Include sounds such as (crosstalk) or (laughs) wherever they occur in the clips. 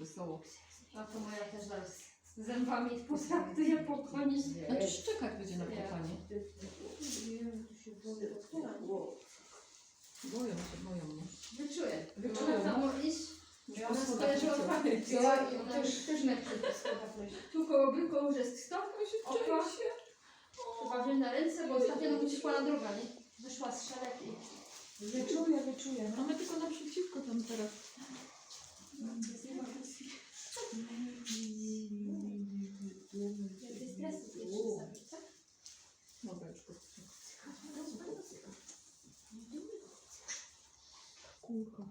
wesoło. A to moja też zaraz z zębami potraktuje po koni. Znaczy szczekać będzie na płakanie. Boją się, boją mnie. Wyczuję. Wyczuję, Ona samo iść. Już Ona skojarzy olfakty. Ja I ona też- też, schodach leci. Tu koło byko już jest stop. Oko. Chyba wziąć na ręce, bo ostatnio no uciekła na druga, nie? Wyszła z szaleki. Wyczuję, wyczuję. Mamy tylko naprzeciwko tam Курка.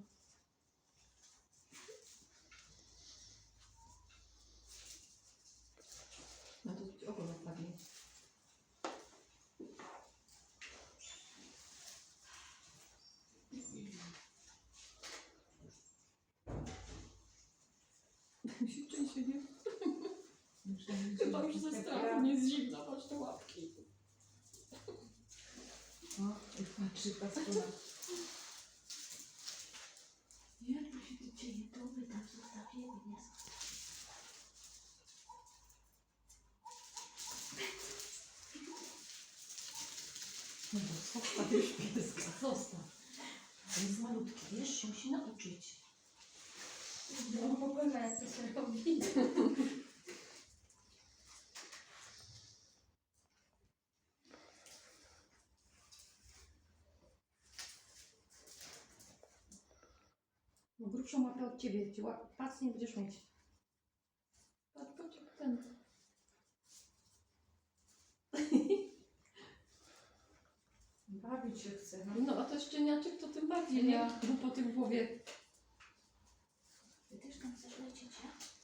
Надо тут около подлить. Еще (laughs) что еще делать? Już ze strachu nie z zimna, masz te łapki. O, i patrzy, patrzyła. Jak to się tu dzieje? To my tam zostawimy, nie No bo zostaw już pieska, zostaw. On jest malutki, wiesz, musi nauczyć. No, pogląda jak to się robi. grubszą łapę od ciebie. Ci nie będziesz mieć. Patrz, patrz, jak ten. (laughs) Bawić się chce. No, No, a to szczeniaczek to tym bardziej, nie? Ja. Po tym głowie. Ty też tam chcesz lecieć, ja?